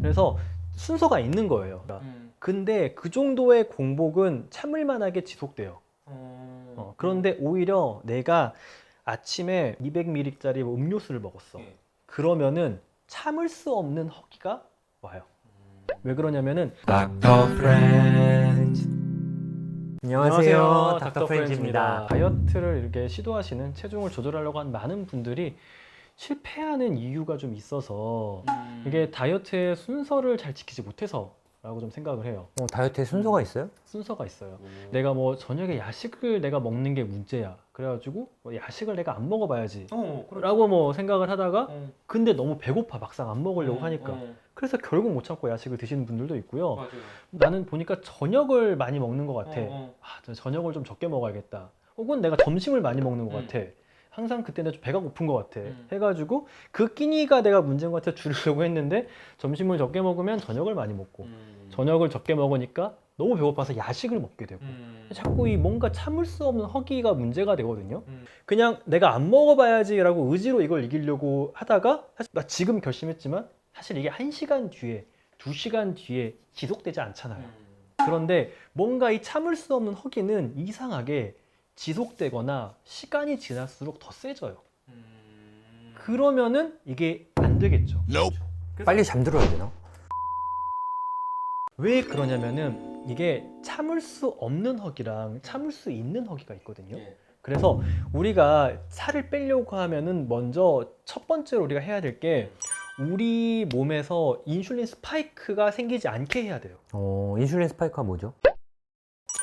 그래서 순서가 있는 거예요. 음. 근데 그 정도의 공복은 참을 만하게 지속돼요. 음. 어, 그런데 오히려 내가 아침에 200ml짜리 음료수를 먹었어. 예. 그러면은 참을 수 없는 허기가 와요. 왜 그러냐면은 닥터 프렌즈 안녕하세요 닥터 프렌즈입니다 다이어트를 이렇게 시도하시는 체중을 조절하려고 한 많은 분들이 실패하는 이유가 좀 있어서 음. 이게 다이어트의 순서를 잘 지키지 못해서 라고 좀 생각을 해요. 어, 다이어트에 순서가 있어요? 순서가 있어요. 오. 내가 뭐 저녁에 야식을 내가 먹는 게 문제야. 그래가지고 뭐 야식을 내가 안 먹어봐야지. 어, 그래. 라고 뭐 생각을 하다가 어. 근데 너무 배고파 막상 안 먹으려고 어, 하니까 어. 그래서 결국 못 참고 야식을 드시는 분들도 있고요. 맞아요. 나는 보니까 저녁을 많이 먹는 것 같아. 어, 어. 아, 저 저녁을 좀 적게 먹어야겠다. 혹은 내가 점심을 많이 먹는 것 음. 같아. 항상 그때는 좀 배가 고픈 것 같아. 음. 해가지고 그 끼니가 내가 문제인 것 같아 줄이려고 했는데 점심을 적게 먹으면 저녁을 많이 먹고 음. 저녁을 적게 먹으니까 너무 배고파서 야식을 먹게 되고 음. 자꾸 이 뭔가 참을 수 없는 허기가 문제가 되거든요. 음. 그냥 내가 안 먹어봐야지라고 의지로 이걸 이기려고 하다가 사실 나 지금 결심했지만 사실 이게 한 시간 뒤에 두 시간 뒤에 지속되지 않잖아요. 음. 그런데 뭔가 이 참을 수 없는 허기는 이상하게 지속되거나 시간이 지날수록 더 세져요. 음. 그러면은 이게 안 되겠죠. 빨리 잠들어야 되나? 왜 그러냐면은 이게 참을 수 없는 허기랑 참을 수 있는 허기가 있거든요. 예. 그래서 우리가 살을 빼려고 하면은 먼저 첫 번째로 우리가 해야 될 게 우리 몸에서 인슐린 스파이크가 생기지 않게 해야 돼요. 어, 인슐린 스파이크가 뭐죠?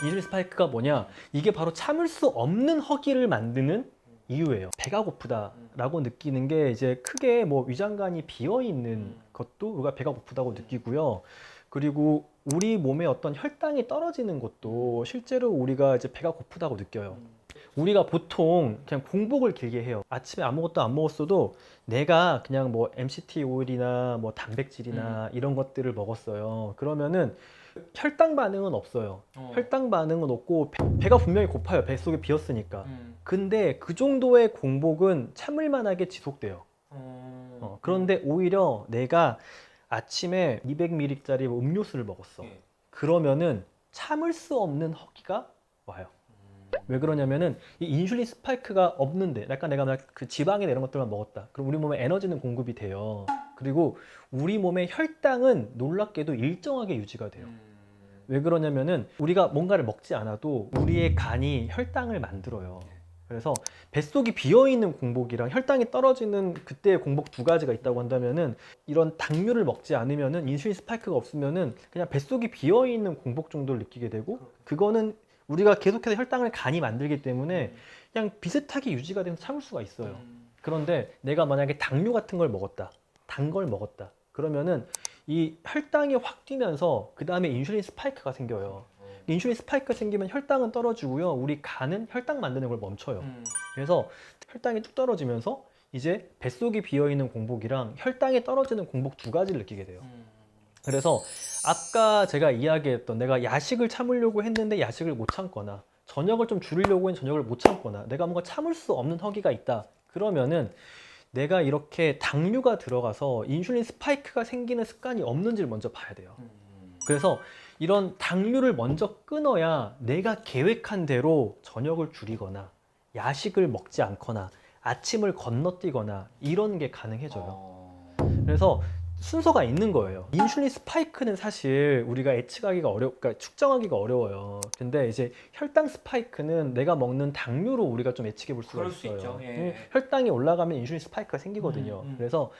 인슐린 스파이크가 뭐냐? 이게 바로 참을 수 없는 허기를 만드는 이유예요. 배가 고프다라고 느끼는 게 이제 크게 뭐 위장관이 비어 있는 음. 것도 우리가 배가 고프다고 느끼고요. 그리고 우리 몸에 어떤 혈당이 떨어지는 것도 실제로 우리가 이제 배가 고프다고 느껴요. 음. 우리가 보통 그냥 공복을 길게 해요. 아침에 아무것도 안 먹었어도 내가 그냥 뭐 MCT 오일이나 뭐 단백질이나 이런 것들을 먹었어요. 그러면은 혈당 반응은 없어요. 어. 혈당 반응은 없고 배, 가 분명히 고파요. 뱃속에 비었으니까. 음. 근데 그 정도의 공복은 참을 만하게 지속돼요. 어. 어, 그런데 오히려 내가 아침에 200ml짜리 음료수를 먹었어. 예. 그러면은 참을 수 없는 허기가 와요. 음. 왜 그러냐면은 이 인슐린 스파이크가 없는데 약간 내가 막그 지방이나 이런 것들만 먹었다. 그럼 우리 몸에 에너지는 공급이 돼요. 그리고 우리 몸의 혈당은 놀랍게도 일정하게 유지가 돼요. 음. 왜 그러냐면은 우리가 뭔가를 먹지 않아도 우리의 간이 혈당을 만들어요. 그래서 뱃속이 비어 있는 공복이랑 혈당이 떨어지는 그때의 공복 두 가지가 있다고 한다면은 이런 당류를 먹지 않으면은 인슐린 스파이크가 없으면은 그냥 뱃속이 비어 있는 공복 정도를 느끼게 되고 그거는 우리가 계속해서 혈당을 간이 만들기 때문에 그냥 비슷하게 유지가 되면서 참을 수가 있어요. 음. 그런데 내가 만약에 당류 같은 걸 먹었다. 단 걸 먹었다. 그러면은 이 혈당이 확 뛰면서 그 다음에 인슐린 스파이크가 생겨요. 인슐린 스파이크가 생기면 혈당은 떨어지고요. 우리 간은 혈당 만드는 걸 멈춰요. 음. 그래서 혈당이 뚝 떨어지면서 이제 뱃속이 비어 있는 공복이랑 혈당이 떨어지는 공복 두 가지를 느끼게 돼요. 음. 그래서 아까 제가 이야기했던 내가 야식을 참으려고 했는데 야식을 못 참거나 저녁을 좀 줄이려고 했는데 저녁을 못 참거나 내가 뭔가 참을 수 없는 허기가 있다. 그러면은 내가 이렇게 당류가 들어가서 인슐린 스파이크가 생기는 습관이 없는지를 먼저 봐야 돼요. 음. 그래서 이런 당류를 먼저 끊어야 내가 계획한 대로 저녁을 줄이거나 야식을 먹지 않거나 아침을 건너뛰거나 이런 게 가능해져요. 어. 그래서 순서가 있는 거예요. 인슐린 스파이크는 사실 우리가 예측하기가 어려, 그러니까 측정하기가 어려워요. 근데 이제 혈당 스파이크는 내가 먹는 당류로 우리가 좀 예측해 볼 수가 그럴 수 있어요. 있죠. 예. 음, 혈당이 올라가면 인슐린 스파이크가 생기거든요. 음, 음. 그래서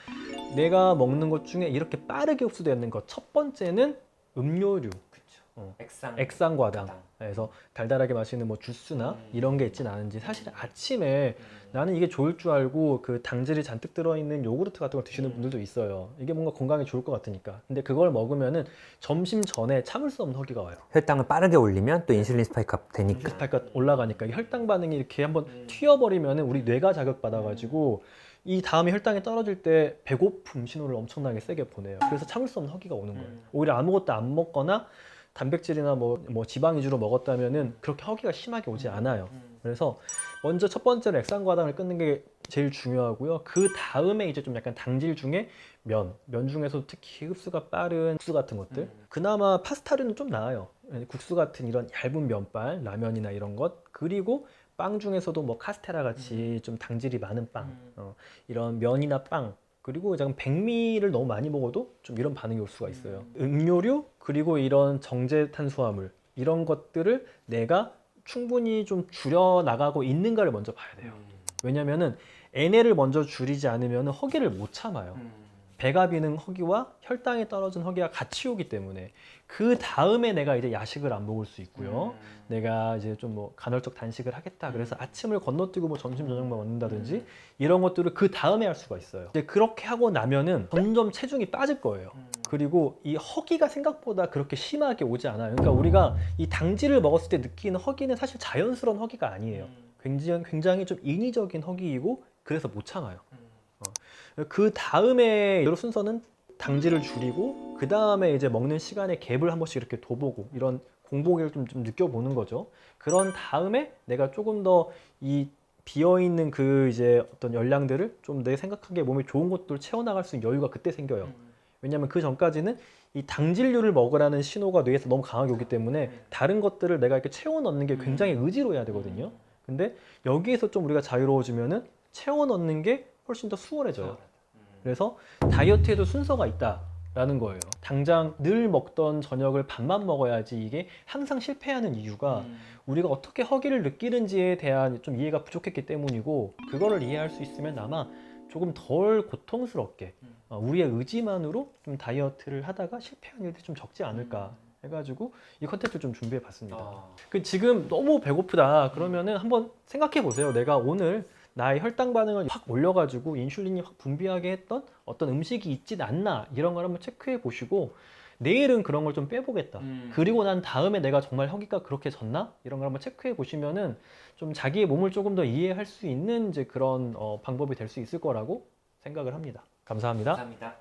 내가 먹는 것 중에 이렇게 빠르게 흡수되는 것 첫 번째는 음료류, 그쵸. 어. 액상. 액상과당. 과당. 그래서 달달하게 마시는 뭐 주스나 음. 이런 게 있진 않은지 사실 아침에 음. 나는 이게 좋을 줄 알고 그 당질이 잔뜩 들어있는 요구르트 같은 걸 드시는 음. 분들도 있어요. 이게 뭔가 건강에 좋을 것 같으니까. 근데 그걸 먹으면은 점심 전에 참을 수 없는 허기가 와요. 혈당을 빠르게 올리면 또 인슐린 스파이크가 되니까 스파이크가 올라가니까 이 혈당 반응이 이렇게 한번 음. 튀어버리면은 우리 뇌가 자극받아가지고 이 다음에 혈당이 떨어질 때 배고픔 신호를 엄청나게 세게 보내요. 그래서 참을 수 없는 허기가 오는 거예요. 음. 오히려 아무것도 안 먹거나 단백질이나 뭐, 뭐 지방 위주로 먹었다면은 그렇게 허기가 심하게 오지 않아요. 음. 그래서 먼저 첫 번째로 액상과당을 끊는 게 제일 중요하고요. 그 다음에 이제 좀 약간 당질 중에 면, 면 중에서 특히 흡수가 빠른 국수 같은 것들. 음. 그나마 파스타류는 좀 나아요. 예, 국수 같은 이런 얇은 면발, 라면이나 이런 것. 그리고 빵 중에서도 뭐 카스테라 같이 좀 당질이 많은 빵, 음. 어, 이런 면이나 빵. 그리고 약간 백미를 너무 많이 먹어도 좀 이런 반응이 올 수가 있어요. 음료류 그리고 이런 정제 탄수화물 이런 것들을 내가 충분히 좀 줄여 나가고 있는가를 먼저 봐야 돼요. 음. 왜냐면은 NL을 먼저 줄이지 않으면 허기를 못 참아요. 음. 배가 비는 허기와 혈당에 떨어진 허기가 같이 오기 때문에 그 다음에 내가 이제 야식을 안 먹을 수 있고요. 음. 내가 이제 좀 뭐 간헐적 단식을 하겠다. 그래서 음. 아침을 건너뛰고 뭐 점심 저녁만 먹는다든지 음. 이런 것들을 그 다음에 할 수가 있어요. 이제 그렇게 하고 나면은 점점 체중이 빠질 거예요. 음. 그리고 이 허기가 생각보다 그렇게 심하게 오지 않아요. 그러니까 우리가 이 당질을 먹었을 때 느끼는 허기는 사실 자연스러운 허기가 아니에요. 음. 굉장히 굉장히 좀 인위적인 허기이고 그래서 못 참아요. 음. 그 다음에 순서는 당질을 줄이고 그 다음에 이제 먹는 시간에 갭을 한 번씩 이렇게 둬보고 이런 공복을 좀, 좀 느껴보는 거죠. 그런 다음에 내가 조금 더 이 비어 있는 그 이제 어떤 열량들을 좀 내 생각하기에 몸에 좋은 것들을 채워나갈 수 있는 여유가 그때 생겨요. 음. 왜냐하면 그 전까지는 이 당질류를 먹으라는 신호가 뇌에서 너무 강하게 오기 때문에 음. 다른 것들을 내가 이렇게 채워 넣는 게 음. 굉장히 의지로 해야 되거든요. 근데 여기에서 좀 우리가 자유로워지면은 채워 넣는 게 훨씬 더 수월해져요. 음. 그래서 다이어트에도 순서가 있다라는 거예요. 당장 늘 먹던 저녁을 밥만 먹어야지 이게 항상 실패하는 이유가 음. 우리가 어떻게 허기를 느끼는지에 대한 좀 이해가 부족했기 때문이고 그거를 이해할 수 있으면 아마 조금 덜 고통스럽게 음. 어, 우리의 의지만으로 좀 다이어트를 하다가 실패한 일들이 좀 적지 않을까 음. 해가지고 이 컨텐츠를 좀 준비해 봤습니다. 아. 그 지금 너무 배고프다 그러면은 한번 생각해 보세요. 내가 오늘 나의 혈당 반응을 확 올려가지고 인슐린이 확 분비하게 했던 어떤 음식이 있진 않나 이런 걸 한번 체크해 보시고 내일은 그런 걸 좀 빼보겠다. 음. 그리고 난 다음에 내가 정말 허기가 그렇게 졌나 이런 걸 한번 체크해 보시면은 좀 자기의 몸을 조금 더 이해할 수 있는 이제 그런 어, 방법이 될 수 있을 거라고 생각을 합니다. 감사합니다. 감사합니다.